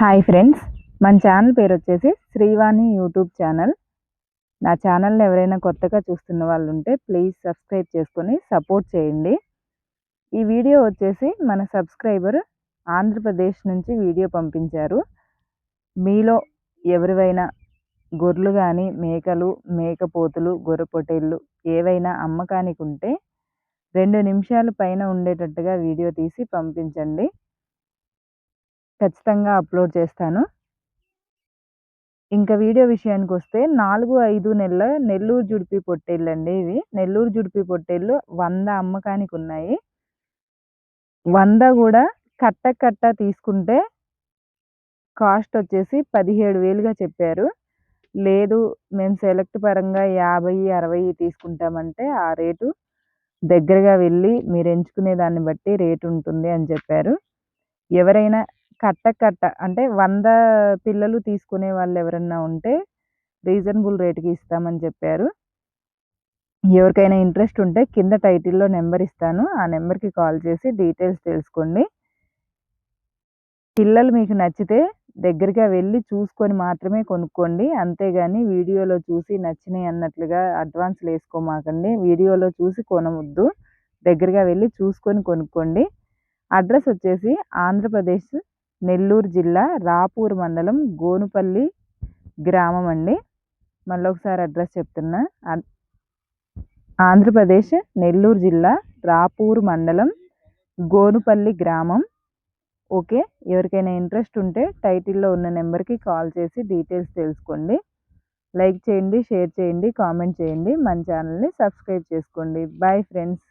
Hi friends మన channel పేరు వచ్చేసి శ్రీవాణి యూట్యూబ్ ఛానల్ నా ఛానల్ని ఎవరైనా కొత్తగా చూస్తున్న వాళ్ళు ఉంటే ప్లీజ్ సబ్స్క్రైబ్ చేసుకొని సపోర్ట్ చేయండి. ఈ వీడియో వచ్చేసి మన సబ్స్క్రైబర్ ఆంధ్రప్రదేశ్ నుంచి వీడియో పంపించారు. మీలో ఎవరివైనా గొర్రెలు కానీ మేకలు మేకపోతులు గొర్రె పొట్టేళ్ళు ఏవైనా అమ్మకానికి ఉంటే రెండు నిమిషాల పైన ఉండేటట్టుగా వీడియో తీసి పంపించండి. ఖచ్చితంగా అప్లోడ్ చేస్తాను. ఇంకా వీడియో విషయానికి వస్తే నాలుగు ఐదు నెలల నెల్లూరు జుడిపి పొట్టేళ్ళు అండి ఇవి. నెల్లూరు జుడిపి పొట్టేళ్ళు వంద అమ్మకానికి ఉన్నాయి. వంద కూడా కట్ట కట్ట తీసుకుంటే కాస్ట్ వచ్చేసి పదిహేడు వేలుగా చెప్పారు. లేదు మేము సెలెక్ట్ పరంగా యాభై అరవై తీసుకుంటామంటే ఆ రేటు దగ్గరగా వెళ్ళి మీరు ఎంచుకునే దాన్ని బట్టి రేటు ఉంటుంది అని చెప్పారు. ఎవరైనా కట్ట కట్ట అంటే వంద పిల్లలు తీసుకునే వాళ్ళు ఎవరన్నా ఉంటే రీజనబుల్ రేటుకి ఇస్తామని చెప్పారు. ఎవరికైనా ఇంట్రెస్ట్ ఉంటే కింద టైటిల్లో నెంబర్ ఇస్తాను. ఆ నెంబర్కి కాల్ చేసి డీటెయిల్స్ తెలుసుకోండి. పిల్లలు మీకు నచ్చితే దగ్గరగా వెళ్ళి చూసుకొని మాత్రమే కొనుక్కోండి. అంతేగాని వీడియోలో చూసి నచ్చినాయి అన్నట్లుగా అడ్వాన్స్లు వేసుకోమాకండి. వీడియోలో చూసి కొనవద్దు. దగ్గరగా వెళ్ళి చూసుకొని కొనుక్కోండి. అడ్రస్ వచ్చేసి ఆంధ్రప్రదేశ్ నెల్లూరు జిల్లా రాపూర్ మండలం గోనుపల్లి గ్రామం అండి. మళ్ళీ ఒకసారి అడ్రస్ చెప్తున్నా. ఆంధ్రప్రదేశ్ నెల్లూరు జిల్లా రాపూర్ మండలం గోనుపల్లి గ్రామం. ఓకే? ఎవరికైనా ఇంట్రెస్ట్ ఉంటే టైటిల్లో ఉన్న నెంబర్కి కాల్ చేసి డీటెయిల్స్ తెలుసుకోండి. లైక్ చేయండి షేర్ చేయండి కామెంట్ చేయండి. మన ఛానల్ని సబ్స్క్రైబ్ చేసుకోండి. Bye friends.